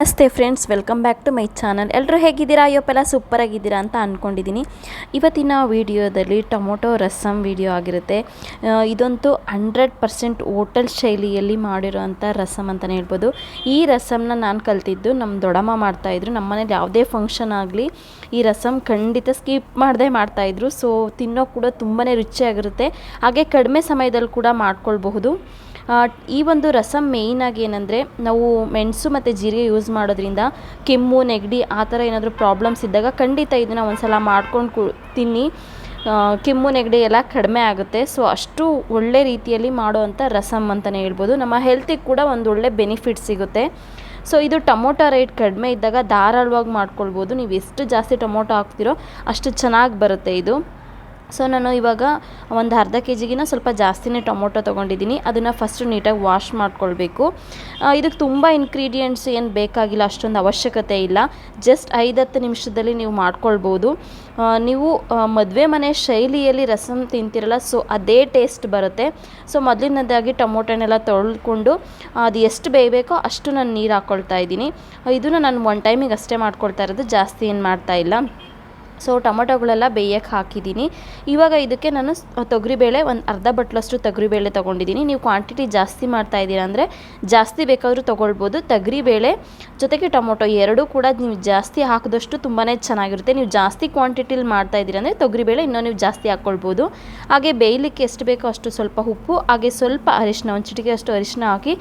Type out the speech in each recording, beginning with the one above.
ನಮಸ್ತೆ friends welcome back to my channel ಎಲ್ಲರೂ ಹೇಗಿದ್ದೀರಾ? ಅಯ್ಯಪ್ಪೆಲ್ಲ ಸೂಪರ್ ಆಗಿದ್ದೀರಾ ಅಂತ ಅಂದ್ಕೊಂಡಿದ್ದೀನಿ ಇವತ್ತಿನ ವಿಡಿಯೋದಲ್ಲಿ ಟೊಮೊಟೊ ರಸಮ್ ವಿಡಿಯೋ ಆಗಿರುತ್ತೆ. ಇದಂತೂ ಹಂಡ್ರೆಡ್ ಪರ್ಸೆಂಟ್ ಹೋಟೆಲ್ ಶೈಲಿಯಲ್ಲಿ ಮಾಡಿರೋವಂಥ ರಸಮ್ ಅಂತಲೇ ಹೇಳ್ಬೋದು. ಈ ರಸಮ್ನ ನಾನು ಕಲ್ತಿದ್ದು ನಮ್ಮ ದೊಡ್ಡಮ್ಮ ಮಾಡ್ತಾಯಿದ್ರು ನಮ್ಮ ಮನೇಲಿ ಯಾವುದೇ ಫಂಕ್ಷನ್ ಆಗಲಿ ಈ ರಸಮ್ ಖಂಡಿತ ಸ್ಕಿಪ್ ಮಾಡದೆ ಮಾಡ್ತಾಯಿದ್ರು ಸೊ ತಿನ್ನೋ ಕೂಡ ತುಂಬಾ ರುಚಿಯಾಗಿರುತ್ತೆ. ಹಾಗೆ ಕಡಿಮೆ ಸಮಯದಲ್ಲಿ ಕೂಡ ಮಾಡ್ಕೊಳ್ಬಹುದು. ಈ ಒಂದು ರಸಮ್ ಮೇಯ್ನಾಗಿ ಏನಂದರೆ ನಾವು ಮೆಣಸು ಮತ್ತು ಜೀರಿಗೆ ಯೂಸ್ ಮಾಡೋದ್ರಿಂದ ಕೆಮ್ಮು, ನೆಗಡಿ ಆ ಥರ ಏನಾದರೂ ಪ್ರಾಬ್ಲಮ್ಸ್ ಇದ್ದಾಗ ಖಂಡಿತ ಇದನ್ನು ಒಂದು ಸಲ ಮಾಡ್ಕೊಂಡು ಕು ತಿನ್ನಿ. ಕೆಮ್ಮು, ನೆಗಡಿ ಎಲ್ಲ ಕಡಿಮೆ ಆಗುತ್ತೆ. ಸೊ ಅಷ್ಟು ಒಳ್ಳೆ ರೀತಿಯಲ್ಲಿ ಮಾಡುವಂಥ ರಸಮ್ ಅಂತಲೇ ಹೇಳ್ಬೋದು. ನಮ್ಮ ಹೆಲ್ತಿಗೆ ಕೂಡ ಒಂದು ಒಳ್ಳೆ ಬೆನಿಫಿಟ್ ಸಿಗುತ್ತೆ. ಸೊ ಇದು ಟೊಮೊಟೊ ರೇಟ್ ಕಡಿಮೆ ಇದ್ದಾಗ ಧಾರಾಳವಾಗಿ ಮಾಡ್ಕೊಳ್ಬೋದು. ನೀವು ಎಷ್ಟು ಜಾಸ್ತಿ ಟೊಮೊಟೊ ಹಾಕ್ತಿರೋ ಅಷ್ಟು ಚೆನ್ನಾಗಿ ಬರುತ್ತೆ ಇದು. ಸೊ ನಾನು ಇವಾಗ ಒಂದು ಅರ್ಧ ಕೆ ಜಿಗಿನ ಸ್ವಲ್ಪ ಜಾಸ್ತಿನೇ ಟೊಮೊಟೊ ತೊಗೊಂಡಿದ್ದೀನಿ. ಅದನ್ನು ಫಸ್ಟ್ ನೀಟಾಗಿ ವಾಶ್ ಮಾಡ್ಕೊಳ್ಬೇಕು. ಇದಕ್ಕೆ ತುಂಬ ಇಂಗ್ರೀಡಿಯೆಂಟ್ಸ್ ಏನು ಬೇಕಾಗಿಲ್ಲ, ಅಷ್ಟೊಂದು ಅವಶ್ಯಕತೆ ಇಲ್ಲ. ಜಸ್ಟ್ ಐದು ಹತ್ತು ನಿಮಿಷದಲ್ಲಿ ನೀವು ಮಾಡ್ಕೊಳ್ಬೋದು. ನೀವು ಮದುವೆ ಮನೆ ಶೈಲಿಯಲ್ಲಿ ರಸಮ್ ತಿಂತಿರಲ್ಲ ಸೊ ಅದೇ ಟೇಸ್ಟ್ ಬರುತ್ತೆ. ಸೊ ಮೊದಲಿನದಾಗಿ ಟೊಮೊಟೊನೆಲ್ಲ ತೊಳ್ಕೊಂಡು ಅದು ಎಷ್ಟು ಬೇಯಬೇಕೋ ಅಷ್ಟು ನಾನು ನೀರು ಹಾಕ್ಕೊಳ್ತಾ ಇದ್ದೀನಿ. ಇದನ್ನು ನಾನು ಒನ್ ಟೈಮಿಗೆ ಅಷ್ಟೇ ಮಾಡ್ಕೊಳ್ತಾ ಇರೋದು, ಜಾಸ್ತಿ ಏನು ಮಾಡ್ತಾ ಇಲ್ಲ. ಸೊ ಟೊಮೊಟೊಗಳೆಲ್ಲ ಬೇಯಕ್ಕೆ ಹಾಕಿದ್ದೀನಿ. ಇವಾಗ ಇದಕ್ಕೆ ನಾನು ತೊಗರಿಬೇಳೆ ಒಂದು ಅರ್ಧ ಬಟ್ಲಷ್ಟು ತೊಗರಿಬೇಳೆ ತೊಗೊಂಡಿದ್ದೀನಿ. ನೀವು ಕ್ವಾಂಟಿಟಿ ಜಾಸ್ತಿ ಮಾಡ್ತಾ ಇದ್ದೀರಾ ಅಂದರೆ ಜಾಸ್ತಿ ಬೇಕಾದರೂ ತೊಗೊಳ್ಬೋದು. ತೊಗರಿಬೇಳೆ ಜೊತೆಗೆ ಟೊಮೊಟೊ ಎರಡೂ ಕೂಡ ನೀವು ಜಾಸ್ತಿ ಹಾಕಿದಷ್ಟು ತುಂಬಾ ಚೆನ್ನಾಗಿರುತ್ತೆ. ನೀವು ಜಾಸ್ತಿ ಕ್ವಾಂಟಿಟಿಲಿ ಮಾಡ್ತಾ ಇದ್ದೀರಾ ಅಂದರೆ ತೊಗರಿಬೇಳೆ ಇನ್ನೂ ನೀವು ಜಾಸ್ತಿ ಹಾಕ್ಕೊಳ್ಬೋದು ಹಾಗೆ ಬೇಯಲಿಕ್ಕೆ ಎಷ್ಟು ಬೇಕೋ ಅಷ್ಟು ಸ್ವಲ್ಪ ಉಪ್ಪು, ಹಾಗೆ ಸ್ವಲ್ಪ ಅರಿಶಿನ, ಒಂದು ಚಿಟಿಕೆ ಅಷ್ಟು ಅರಿಶಿನ ಹಾಕಿ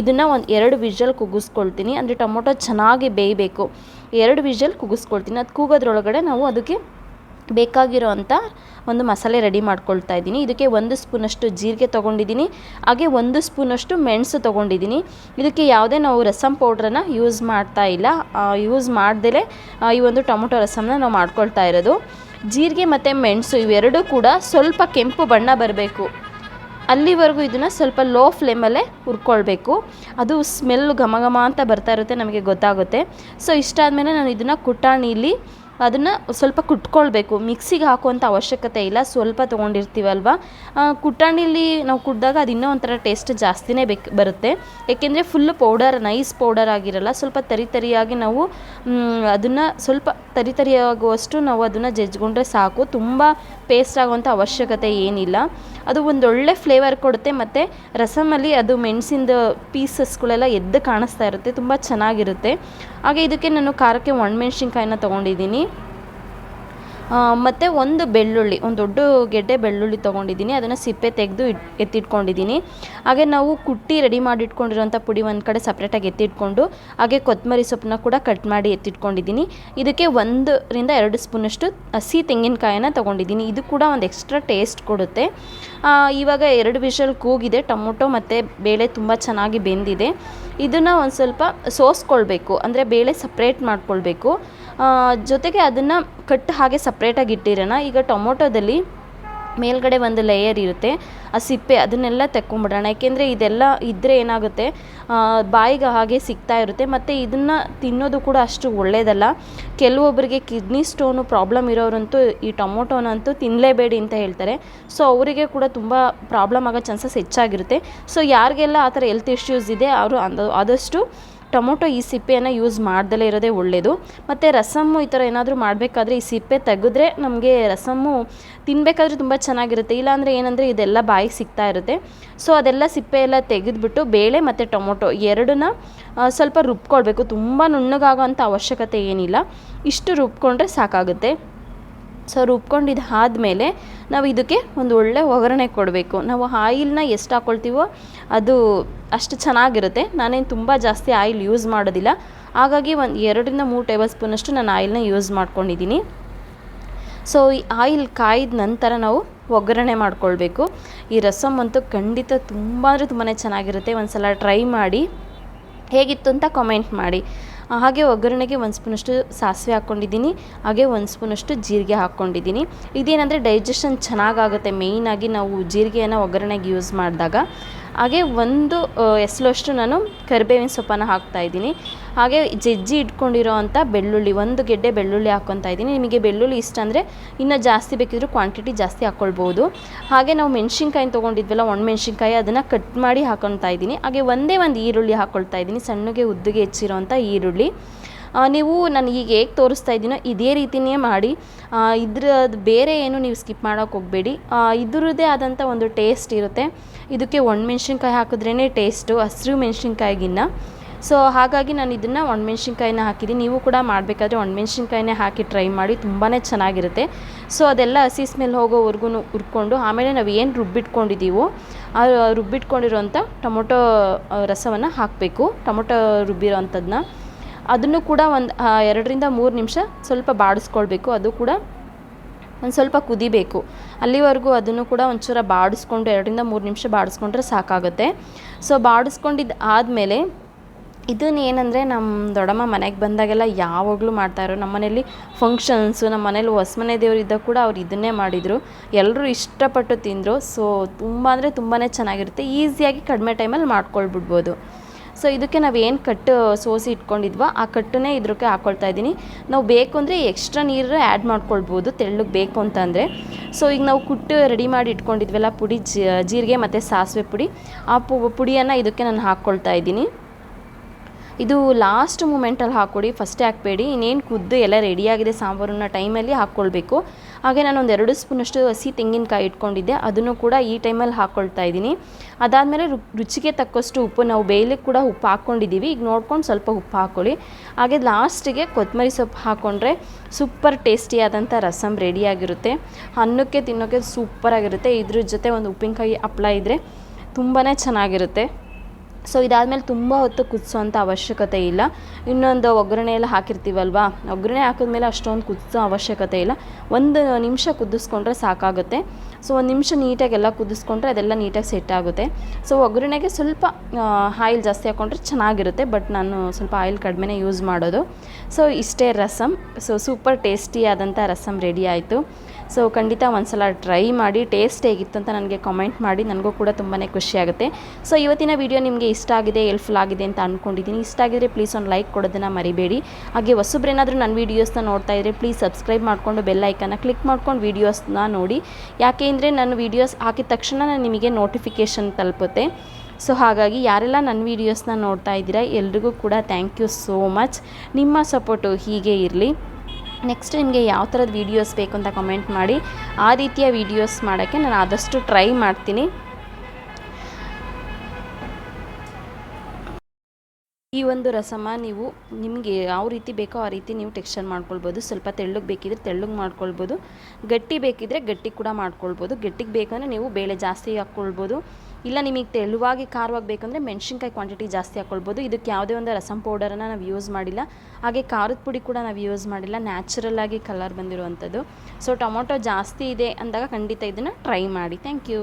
ಇದನ್ನು ಒಂದು ಎರಡು ವಿಷಲ್ ಕುಗ್ಗಿಸ್ಕೊಳ್ತೀನಿ. ಅಂದರೆ ಟೊಮೊಟೊ ಚೆನ್ನಾಗಿ ಬೇಯಬೇಕು. ಎರಡು ವಿಷಲ್ ಕೂಗಿಸ್ಕೊಳ್ತೀನಿ. ಅದು ಕೂಗೋದ್ರೊಳಗಡೆ ನಾವು ಅದಕ್ಕೆ ಬೇಕಾಗಿರೋ ಅಂಥ ಒಂದು ಮಸಾಲೆ ರೆಡಿ ಮಾಡ್ಕೊಳ್ತಾ ಇದ್ದೀನಿ. ಇದಕ್ಕೆ ಒಂದು ಸ್ಪೂನಷ್ಟು ಜೀರಿಗೆ ತೊಗೊಂಡಿದ್ದೀನಿ. ಹಾಗೆ ಒಂದು ಸ್ಪೂನಷ್ಟು ಮೆಣಸು ತೊಗೊಂಡಿದ್ದೀನಿ. ಇದಕ್ಕೆ ಯಾವುದೇ ನಾವು ರಸಮ್ ಪೌಡ್ರನ್ನ ಯೂಸ್ ಮಾಡ್ತಾ ಇಲ್ಲ. ಯೂಸ್ ಮಾಡ್ದೇ ಈ ಒಂದು ಟೊಮೊಟೊ ರಸಮ್ನ ನಾವು ಮಾಡ್ಕೊಳ್ತಾ ಇರೋದು. ಜೀರಿಗೆ ಮತ್ತು ಮೆಣಸು ಇವೆರಡೂ ಕೂಡ ಸ್ವಲ್ಪ ಕೆಂಪು ಬಣ್ಣ ಬರಬೇಕು. ಅಲ್ಲಿವರೆಗೂ ಇದನ್ನು ಸ್ವಲ್ಪ ಲೋ ಫ್ಲೇಮಲ್ಲೇ ಹುರ್ಕೊಳ್ಬೇಕು. ಅದು ಸ್ಮೆಲ್ ಘಮ ಘಮ ಅಂತ ಬರ್ತಾ ಇರುತ್ತೆ, ನಮಗೆ ಗೊತ್ತಾಗುತ್ತೆ. ಸೊ ಇಷ್ಟಾದಮೇಲೆ ನಾನು ಇದನ್ನು ಕುಟಾಣಿಲಿ ಅದನ್ನು ಸ್ವಲ್ಪ ಕುಟ್ಕೊಳ್ಬೇಕು. ಮಿಕ್ಸಿಗೆ ಹಾಕುವಂಥ ಅವಶ್ಯಕತೆ ಇಲ್ಲ. ಸ್ವಲ್ಪ ತೊಗೊಂಡಿರ್ತೀವಲ್ವ? ಕುಟ್ಟಾಣಿಲಿ ನಾವು ಕುಟ್ಟಿದಾಗ ಅದು ಇನ್ನೂ ಒಂಥರ ಟೇಸ್ಟ್ ಜಾಸ್ತಿನೇ ಬೇಕು, ಬರುತ್ತೆ. ಏಕೆಂದರೆ ಫುಲ್ ಪೌಡರ್ ನೈಸ್ ಪೌಡರ್ ಆಗಿರಲ್ಲ. ಸ್ವಲ್ಪ ತರಿ ತರಿಯಾಗಿ ನಾವು ಅದನ್ನು ಸ್ವಲ್ಪ ತರಿ ತರಿಯಾಗುವಷ್ಟು ನಾವು ಅದನ್ನು ಜಜ್ಜಿಕೊಂಡ್ರೆ ಸಾಕು. ತುಂಬ ಪೇಸ್ಟ್ ಆಗುವಂಥ ಅವಶ್ಯಕತೆ ಏನಿಲ್ಲ. ಅದು ಒಂದು ಒಳ್ಳೆ ಫ್ಲೇವರ್ ಕೊಡುತ್ತೆ. ಮತ್ತು ರಸಮಲ್ಲಿ ಅದು ಮೆಣಸಿಂದ ಪೀಸಸ್ಗಳೆಲ್ಲ ಎದ್ದು ಕಾಣಿಸ್ತಾ ಇರುತ್ತೆ. ತುಂಬ ಚೆನ್ನಾಗಿರುತ್ತೆ. ಹಾಗೆ ಇದಕ್ಕೆ ನಾನು ಖಾರಕ್ಕೆ ಒಣಮೆಣ್ಸಿನ್ಕಾಯಿನ ತೊಗೊಂಡಿದ್ದೀನಿ. ಮತ್ತು ಒಂದು ಬೆಳ್ಳುಳ್ಳಿ, ಒಂದು ದೊಡ್ಡ ಗೆಡ್ಡೆ ಬೆಳ್ಳುಳ್ಳಿ ತೊಗೊಂಡಿದ್ದೀನಿ. ಅದನ್ನು ಸಿಪ್ಪೆ ತೆಗೆದು ಇಟ್, ಎತ್ತಿಟ್ಕೊಂಡಿದ್ದೀನಿ. ಹಾಗೆ ನಾವು ಕುಟ್ಟಿ ರೆಡಿ ಮಾಡಿ ಇಟ್ಕೊಂಡಿರೋಂಥ ಪುಡಿ ಒಂದು ಕಡೆ ಸಪ್ರೇಟಾಗಿ ಎತ್ತಿಟ್ಕೊಂಡು, ಹಾಗೆ ಕೊತ್ತಂಬರಿ ಸೊಪ್ಪನ್ನ ಕೂಡ ಕಟ್ ಮಾಡಿ ಎತ್ತಿಟ್ಕೊಂಡಿದ್ದೀನಿ. ಇದಕ್ಕೆ ಒಂದರಿಂದ ಎರಡು ಸ್ಪೂನಷ್ಟು ಹಸಿ ತೆಂಗಿನಕಾಯಿನ ತೊಗೊಂಡಿದ್ದೀನಿ. ಇದು ಕೂಡ ಒಂದು ಎಕ್ಸ್ಟ್ರಾ ಟೇಸ್ಟ್ ಕೊಡುತ್ತೆ. ಇವಾಗ ಎರಡು ವಿಷಲ್ ಕೂಗಿದೆ. ಟೊಮೊಟೊ ಮತ್ತು ಬೇಳೆ ತುಂಬ ಚೆನ್ನಾಗಿ ಬೆಂದಿದೆ. ಇದನ್ನು ಒಂದು ಸ್ವಲ್ಪ ಸೋಸ್ಕೊಳ್ಬೇಕು. ಅಂದರೆ ಬೇಳೆ ಸಪ್ರೇಟ್ ಮಾಡ್ಕೊಳ್ಬೇಕು. ಜೊತೆಗೆ ಅದನ್ನು ಕಟ್ ಹಾಗೆ ಸಪ್ರೇಟಾಗಿ ಇಟ್ಟಿರೋಣ. ಈಗ ಟೊಮೊಟೊದಲ್ಲಿ ಮೇಲ್ಗಡೆ ಒಂದು ಲೇಯರ್ ಇರುತ್ತೆ. ಆ ಸಿಪ್ಪೆ ಅದನ್ನೆಲ್ಲ ತೆಕ್ಕೊಂಬಿಡೋಣ. ಯಾಕೆಂದರೆ ಇದೆಲ್ಲ ಇದ್ದರೆ ಏನಾಗುತ್ತೆ? ಬಾಯಿಗೆ ಹಾಗೆ ಸಿಗ್ತಾ ಇರುತ್ತೆ. ಮತ್ತು ಇದನ್ನು ತಿನ್ನೋದು ಕೂಡ ಅಷ್ಟು ಒಳ್ಳೆಯದಲ್ಲ ಕೆಲವೊಬ್ಬರಿಗೆ ಕಿಡ್ನಿ ಸ್ಟೋನು ಪ್ರಾಬ್ಲಮ್ ಇರೋರಂತೂ ಈ ಟೊಮೊಟೊನಂತೂ ತಿನ್ನಲೇಬೇಡಿ ಅಂತ ಹೇಳ್ತಾರೆ. ಸೊ ಅವರಿಗೆ ಕೂಡ ತುಂಬ ಪ್ರಾಬ್ಲಮ್ ಆಗೋ ಚಾನ್ಸಸ್ ಹೆಚ್ಚಾಗಿರುತ್ತೆ. ಸೊ ಯಾರಿಗೆಲ್ಲ ಆ ಥರ ಹೆಲ್ತ್ ಇಶ್ಯೂಸ್ ಇದೆ, ಅವರು ಅಂದ, ಆದಷ್ಟು ಟೊಮೊಟೊ ಈ ಸಿಪ್ಪೆಯನ್ನು ಯೂಸ್ ಮಾಡ್ದಲೇ ಇರೋದೇ ಒಳ್ಳೆಯದು ಮತ್ತು ರಸಮ್ಮು ಈ ಥರ ಏನಾದರೂ ಮಾಡಬೇಕಾದ್ರೆ ಈ ಸಿಪ್ಪೆ ತೆಗೆದ್ರೆ ನಮಗೆ ರಸಮ್ಮು ತಿನ್ನಬೇಕಾದ್ರೆ ತುಂಬ ಚೆನ್ನಾಗಿರುತ್ತೆ. ಇಲ್ಲಾಂದರೆ ಏನಂದರೆ ಇದೆಲ್ಲ ಬಾಯಿಗೆ ಸಿಗ್ತಾ ಇರುತ್ತೆ. ಸೊ, ಅದೆಲ್ಲ ಸಿಪ್ಪೆ ಎಲ್ಲ ತೆಗೆದುಬಿಟ್ಟು ಬೇಳೆ ಮತ್ತು ಟೊಮೊಟೊ ಎರಡನ್ನ ಸ್ವಲ್ಪ ರುಬ್ಕೊಳ್ಬೇಕು. ತುಂಬ ನುಣ್ಣಗಾಗೋ ಅಂಥ ಅವಶ್ಯಕತೆ ಏನಿಲ್ಲ. ಇಷ್ಟು ರುಬ್ಕೊಂಡ್ರೆ ಸಾಕಾಗುತ್ತೆ. ಸೊ ರುಬ್ಕೊಂಡಿದ್ದು ಆದಮೇಲೆ ನಾವು ಇದಕ್ಕೆ ಒಂದು ಒಳ್ಳೆ ಒಗ್ಗರಣೆ ಕೊಡಬೇಕು. ನಾವು ಆಯಿಲ್ನ ಎಷ್ಟು ಹಾಕ್ಕೊಳ್ತೀವೋ ಅದು ಅಷ್ಟು ಚೆನ್ನಾಗಿರುತ್ತೆ. ನಾನೇನು ತುಂಬ ಜಾಸ್ತಿ ಆಯಿಲ್ ಯೂಸ್ ಮಾಡೋದಿಲ್ಲ. ಹಾಗಾಗಿ ಒಂದು ಎರಡರಿಂದ ಮೂರು ಟೇಬಲ್ ಸ್ಪೂನಷ್ಟು ನಾನು ಆಯಿಲ್ನ ಯೂಸ್ ಮಾಡ್ಕೊಂಡಿದ್ದೀನಿ. ಸೊ, ಈ ಆಯಿಲ್ ಕಾಯ್ದ ನಂತರ ನಾವು ಒಗ್ಗರಣೆ ಮಾಡ್ಕೊಳ್ಬೇಕು. ಈ ರಸಮ್ ಅಂತೂ ಖಂಡಿತ ತುಂಬ ಅಂದರೆ ತುಂಬಾ ಚೆನ್ನಾಗಿರುತ್ತೆ. ಒಂದು ಸಲ ಟ್ರೈ ಮಾಡಿ. ಹೇಗಿತ್ತು ಅಂತ ಕಾಮೆಂಟ್ ಮಾಡಿ. ಹಾಗೆ ಒಗ್ಗರಣೆಗೆ ಒಂದು ಸ್ಪೂನಷ್ಟು ಸಾಸಿವೆ ಹಾಕ್ಕೊಂಡಿದ್ದೀನಿ. ಹಾಗೆ ಒಂದು ಸ್ಪೂನಷ್ಟು ಜೀರಿಗೆ ಹಾಕ್ಕೊಂಡಿದ್ದೀನಿ. ಇದೇನಂದರೆ ಡೈಜೆಷನ್ ಚೆನ್ನಾಗಾಗುತ್ತೆ. ಮೇಯ್ನಾಗಿ ನಾವು ಜೀರಿಗೆಯನ್ನು ಒಗ್ಗರಣೆಗೆ ಯೂಸ್ ಮಾಡಿದಾಗ. ಹಾಗೆ ಒಂದು ಎಸಲಷ್ಟು ನಾನು ಕರಿಬೇವಿನ ಸೊಪ್ಪನ್ನು ಹಾಕ್ತಾ ಇದ್ದೀನಿ. ಹಾಗೆ ಜಜ್ಜಿ ಇಟ್ಕೊಂಡಿರೋ ಅಂಥ ಬೆಳ್ಳುಳ್ಳಿ, ಒಂದು ಗೆಡ್ಡೆ ಬೆಳ್ಳುಳ್ಳಿ ಹಾಕ್ಕೊತಾ ಇದ್ದೀನಿ. ನಿಮಗೆ ಬೆಳ್ಳುಳ್ಳಿ ಇಷ್ಟ ಅಂದರೆ ಇನ್ನೂ ಜಾಸ್ತಿ ಬೇಕಿದ್ರೂ ಕ್ವಾಂಟಿಟಿ ಜಾಸ್ತಿ ಹಾಕ್ಕೊಳ್ಬೋದು ಹಾಗೆ ನಾವು ಮೆಣಸಿನ್ಕಾಯಿ ತೊಗೊಂಡಿದ್ವಲ್ಲ, ಒಣ ಮೆಣಸಿನ್ಕಾಯಿ, ಅದನ್ನು ಕಟ್ ಮಾಡಿ ಹಾಕ್ಕೊತಾ ಇದ್ದೀನಿ. ಹಾಗೆ ಒಂದೇ ಒಂದು ಈರುಳ್ಳಿ ಹಾಕ್ಕೊಳ್ತಾ ಇದ್ದೀನಿ, ಸಣ್ಣಗೆ ಉದ್ದಿಗೆ ಹೆಚ್ಚಿರೋಂಥ ಈರುಳ್ಳಿ. ನೀವು ನಾನು ಈಗ ಹೇಗೆ ತೋರಿಸ್ತಾ ಇದ್ದೀನೋ ಇದೇ ರೀತಿಯೇ ಮಾಡಿ. ಇದ್ರದ್ದು ಬೇರೆ ಏನು ನೀವು ಸ್ಕಿಪ್ ಮಾಡೋಕೆ ಹೋಗಬೇಡಿ. ಇದರದ್ದೇ ಆದಂಥ ಒಂದು ಟೇಸ್ಟ್ ಇರುತ್ತೆ. ಇದಕ್ಕೆ ಒಣಮೆಣ್ಸಿನ್ಕಾಯಿ ಹಾಕಿದ್ರೇ ಟೇಸ್ಟು, ಹಸಿರು ಮೆಣಸಿನ್ಕಾಯಿಗಿನ್ನ. ಸೊ, ಹಾಗಾಗಿ ನಾನು ಇದನ್ನು ಒಣಮೆಣ್ಸಿನ್ಕಾಯಿನ ಹಾಕಿದ್ದೀನಿ. ನೀವು ಕೂಡ ಮಾಡಬೇಕಾದ್ರೆ ಒಣಮೆಣ್ಸಿನ್ಕಾಯಿನೇ ಹಾಕಿ ಟ್ರೈ ಮಾಡಿ ತುಂಬಾ ಚೆನ್ನಾಗಿರುತ್ತೆ. ಸೊ, ಅದೆಲ್ಲ ಹಸಿ ಸ್ಮೆಲ್ ಹೋಗೋವರೆಗೂ ಹುರ್ಕೊಂಡು, ಆಮೇಲೆ ನಾವು ಏನು ರುಬ್ಬಿಟ್ಕೊಂಡಿದ್ದೀವೋ ಆ, ರುಬ್ಬಿಟ್ಕೊಂಡಿರೋಂಥ ಟೊಮೊಟೊ ರಸವನ್ನು ಹಾಕಬೇಕು. ಟೊಮೊಟೊ ರುಬ್ಬಿರೋ ಅಂಥದ್ದನ್ನ ಅದನ್ನು ಕೂಡ ಒಂದು ಎರಡರಿಂದ ಮೂರು ನಿಮಿಷ ಸ್ವಲ್ಪ ಬಾಡಿಸ್ಕೊಳ್ಬೇಕು. ಅದು ಕೂಡ ಒಂದು ಸ್ವಲ್ಪ ಕುದಿಬೇಕು. ಅಲ್ಲಿವರೆಗೂ ಅದನ್ನು ಕೂಡ ಒಂಚೂರ ಬಾಡಿಸ್ಕೊಂಡು ಎರಡರಿಂದ ಮೂರು ನಿಮಿಷ ಬಾಡಿಸ್ಕೊಂಡ್ರೆ ಸಾಕಾಗುತ್ತೆ. ಸೊ ಬಾಡಿಸ್ಕೊಂಡಿದ್ದು ಆದಮೇಲೆ ಇದನ್ನು ಏನಂದರೆ ನಮ್ಮ ದೊಡ್ಡಮ್ಮ ಮನೆಗೆ ಬಂದಾಗೆಲ್ಲ ಯಾವಾಗಲೂ ಮಾಡ್ತಾಯಿರೋ ನಮ್ಮ ಮನೇಲಿ ಫಂಕ್ಷನ್ಸು ನಮ್ಮ ಮನೇಲಿ ಹೊಸ್ಮನೆ ದೇವರಿದ್ದ ಕೂಡ ಅವ್ರು ಇದನ್ನೇ ಮಾಡಿದರು. ಎಲ್ಲರೂ ಇಷ್ಟಪಟ್ಟು ತಿಂದರು. ಸೊ, ತುಂಬ ಅಂದರೆ ತುಂಬಾ ಚೆನ್ನಾಗಿರುತ್ತೆ. ಈಸಿಯಾಗಿ ಕಡಿಮೆ ಟೈಮಲ್ಲಿ ಮಾಡ್ಕೊಳ್ಬಿಡ್ಬೋದು. ಸೊ ಇದಕ್ಕೆ ನಾವು ಏನು ಕಟ್ಟು ಸೋಸಿ ಇಟ್ಕೊಂಡಿದ್ವೋ ಆ ಕಟ್ಟನ್ನೇ ಇದ್ರಕ್ಕೆ ಹಾಕ್ಕೊಳ್ತಾ ಇದ್ದೀನಿ. ನಾವು ಬೇಕು ಅಂದರೆ ಎಕ್ಸ್ಟ್ರಾ ನೀರು ಆ್ಯಡ್ ಮಾಡ್ಕೊಳ್ಬೋದು, ತೆಳ್ಳಗೆ ಬೇಕು ಅಂತಂದರೆ ಸೊ ಈಗ ನಾವು ಕುಟ್ಟು ರೆಡಿ ಮಾಡಿ ಇಟ್ಕೊಂಡಿದ್ವಲ್ಲ ಪುಡಿ ಜೀರಿಗೆ ಮತ್ತು ಸಾಸಿವೆ ಪುಡಿ. ಆ ಪು, ಪುಡಿಯನ್ನು ಇದಕ್ಕೆ ನಾನು ಹಾಕ್ಕೊಳ್ತಾ ಇದ್ದೀನಿ. ಇದು ಲಾಸ್ಟ್ ಮೂಮೆಂಟಲ್ಲಿ ಹಾಕ್ಕೊಡಿ ಫಸ್ಟೇ ಹಾಕಬೇಡಿ. ಇನ್ನೇನು ಕುದ್ದು ಎಲ್ಲ ರೆಡಿಯಾಗಿದೆ ಸಾಂಬಾರನ್ನ ಟೈಮಲ್ಲಿ ಹಾಕ್ಕೊಳ್ಬೇಕು ಹಾಗೆ ನಾನು ಒಂದು ಎರಡು ಸ್ಪೂನಷ್ಟು ಹಸಿ ತೆಂಗಿನಕಾಯಿ ಇಟ್ಕೊಂಡಿದ್ದೆ. ಅದನ್ನು ಕೂಡ ಈ ಟೈಮಲ್ಲಿ ಹಾಕ್ಕೊಳ್ತಾ ಇದ್ದೀನಿ. ಅದಾದಮೇಲೆ ರುಚಿಗೆ ತಕ್ಕಷ್ಟು ಉಪ್ಪು, ನಾವು ಬೇಯಲಿಕ್ಕೆ ಕೂಡ ಉಪ್ಪು ಹಾಕ್ಕೊಂಡಿದ್ದೀವಿ. ಈಗ ನೋಡ್ಕೊಂಡು ಸ್ವಲ್ಪ ಉಪ್ಪು ಹಾಕ್ಕೊಳ್ಳಿ ಹಾಗೆ ಲಾಸ್ಟಿಗೆ ಕೊತ್ತಂಬರಿ ಸೊಪ್ಪು ಹಾಕ್ಕೊಂಡ್ರೆ ಸೂಪರ್ ಟೇಸ್ಟಿಯಾದಂಥ ರಸಮ್ ರೆಡಿಯಾಗಿರುತ್ತೆ. ಅನ್ನಕ್ಕೆ, ತಿನ್ನೋಕ್ಕೆ ಸೂಪರಾಗಿರುತ್ತೆ. ಇದ್ರ ಜೊತೆ ಒಂದು ಉಪ್ಪಿನಕಾಯಿ ಹಪ್ಳ ಇದ್ದರೆ ತುಂಬಾ ಚೆನ್ನಾಗಿರುತ್ತೆ. ಸೊ ಇದಾದಮೇಲೆ ತುಂಬ ಹೊತ್ತು ಕುದಿಸೋಂಥ ಅವಶ್ಯಕತೆ ಇಲ್ಲ. ಇನ್ನೊಂದು ಒಗ್ಗರಣೆ ಎಲ್ಲ ಹಾಕಿರ್ತೀವಲ್ವಾ? ಒಗ್ಗರಣೆ ಹಾಕಿದ್ಮೇಲೆ ಅಷ್ಟೊಂದು ಕುದಿಸೋ ಅವಶ್ಯಕತೆ ಇಲ್ಲ. ಒಂದು ನಿಮಿಷ ಕುದಿಸ್ಕೊಂಡ್ರೆ ಸಾಕಾಗುತ್ತೆ. ಸೊ ಒಂದು ನಿಮಿಷ ನೀಟಾಗಿ ಎಲ್ಲ ಕುದಿಸ್ಕೊಂಡ್ರೆ ಅದೆಲ್ಲ ನೀಟಾಗಿ ಸೆಟ್ ಆಗುತ್ತೆ. ಸೊ ಒಗ್ಗರಣೆಗೆ ಸ್ವಲ್ಪ ಆಯಿಲ್ ಜಾಸ್ತಿ ಹಾಕ್ಕೊಂಡ್ರೆ ಚೆನ್ನಾಗಿರುತ್ತೆ, ಬಟ್ ನಾನು ಸ್ವಲ್ಪ ಆಯಿಲ್ ಕಡಿಮೆನೇ ಯೂಸ್ ಮಾಡೋದು. ಸೊ ಇಷ್ಟೇ ರಸಮ್ ಸೊ ಸೂಪರ್ ಟೇಸ್ಟಿಯಾದಂಥ ರಸಮ್ ರೆಡಿ ಆಯಿತು. ಸೊ ಖಂಡಿತ ಒಂದ್ಸಲ ಟ್ರೈ ಮಾಡಿ ಟೇಸ್ಟ್ ಹೇಗಿತ್ತು ಅಂತ ನನಗೆ ಕಾಮೆಂಟ್ ಮಾಡಿ, ನನಗೂ ಕೂಡ ತುಂಬಾ ಖುಷಿಯಾಗುತ್ತೆ ಸೊ ಇವತ್ತಿನ ವಿಡಿಯೋ ನಿಮಗೆ ಇಷ್ಟ ಆಗಿದೆ ಹೆಲ್ಪ್ಫುಲ್ ಆಗಿದೆ ಅಂತ ಅಂದ್ಕೊಂಡಿದ್ದೀನಿ ಇಷ್ಟ ಆಗಿದ್ರೆ ಪ್ಲೀಸ್ ಒಂದು ಲೈಕ್ ಕೊಡೋದನ್ನು ಮರಿಬೇಡಿ. ಹಾಗೆ ಹೊಸಬ್ರೇನಾದರೂ ನನ್ನ ವೀಡಿಯೋಸ್ನ ನೋಡ್ತಾ ಇದ್ದರೆ ಪ್ಲೀಸ್ ಸಬ್ಸ್ಕ್ರೈಬ್ ಮಾಡಿಕೊಂಡು ಬೆಲ್ ಐಕನ್ನ ಕ್ಲಿಕ್ ಮಾಡ್ಕೊಂಡು ವೀಡಿಯೋಸ್ನ ನೋಡಿ. ಯಾಕೆ ಅಂದರೆ ನನ್ನ ವೀಡಿಯೋಸ್ ಹಾಕಿದ ತಕ್ಷಣ ನಾನು ನಿಮಗೆ ನೋಟಿಫಿಕೇಷನ್ ತಲುಪುತ್ತೆ. ಸೊ ಹಾಗಾಗಿ ಯಾರೆಲ್ಲ ನನ್ನ ವೀಡಿಯೋಸ್ನ ನೋಡ್ತಾ ಇದ್ದೀರಾ, ಎಲ್ರಿಗೂ ಕೂಡ ಥ್ಯಾಂಕ್ ಯು ಸೋ ಮಚ್ ನಿಮ್ಮ ಸಪೋರ್ಟು ಹೀಗೆ ಇರಲಿ. ನೆಕ್ಸ್ಟ್ ನಿಮಗೆ ಯಾವ ಥರದ ವೀಡಿಯೋಸ್ ಬೇಕು ಅಂತ ಕಮೆಂಟ್ ಮಾಡಿ. ಆ ರೀತಿಯ ವೀಡಿಯೋಸ್ ಮಾಡೋಕ್ಕೆ ನಾನು ಆದಷ್ಟು ಟ್ರೈ ಮಾಡ್ತೀನಿ. ಈ ಒಂದು ರಸಮ ನೀವು ನಿಮಗೆ ಯಾವ ರೀತಿ ಬೇಕೋ ಆ ರೀತಿ ನೀವು ಟೆಕ್ಸ್ಚರ್ ಮಾಡ್ಕೊಳ್ಬೋದು. ಸ್ವಲ್ಪ ತೆಳ್ಳಗೆ ಬೇಕಿದ್ರೆ ತೆಳ್ಳಗೆ ಮಾಡ್ಕೊಳ್ಬೋದು. ಗಟ್ಟಿ ಬೇಕಿದ್ರೆ ಗಟ್ಟಿ ಕೂಡ ಮಾಡ್ಕೊಳ್ಬೋದು. ಗಟ್ಟಿಗೆ ಬೇಕಂದರೆ ನೀವು ಬೇಳೆ ಜಾಸ್ತಿ ಹಾಕ್ಕೊಳ್ಬೋದು. ಇಲ್ಲ, ನಿಮಗೆ ತೆಳುವಾಗಿ ಖಾರವಾಗಿ ಬೇಕಂದರೆ ಮೆಣಸಿನ್ಕಾಯಿ ಕ್ವಾಂಟಿಟಿ ಜಾಸ್ತಿ ಹಾಕ್ಕೊಳ್ಬೋದು ಇದಕ್ಕೆ ಯಾವುದೇ ಒಂದು ರಸಂ ಪೌಡರನ್ನು ನಾವು ಯೂಸ್ ಮಾಡಿಲ್ಲ. ಹಾಗೆ ಖಾರದ ಪುಡಿ ಕೂಡ ನಾವು ಯೂಸ್ ಮಾಡಿಲ್ಲ. ನ್ಯಾಚುರಲ್ ಆಗಿ ಕಲರ್ ಬಂದಿರುವಂಥದ್ದು ಸೊ ಟೊಮೊಟೊ ಜಾಸ್ತಿ ಇದೆ ಅಂದಾಗ ಖಂಡಿತ ಇದನ್ನು ಟ್ರೈ ಮಾಡಿ. Thank you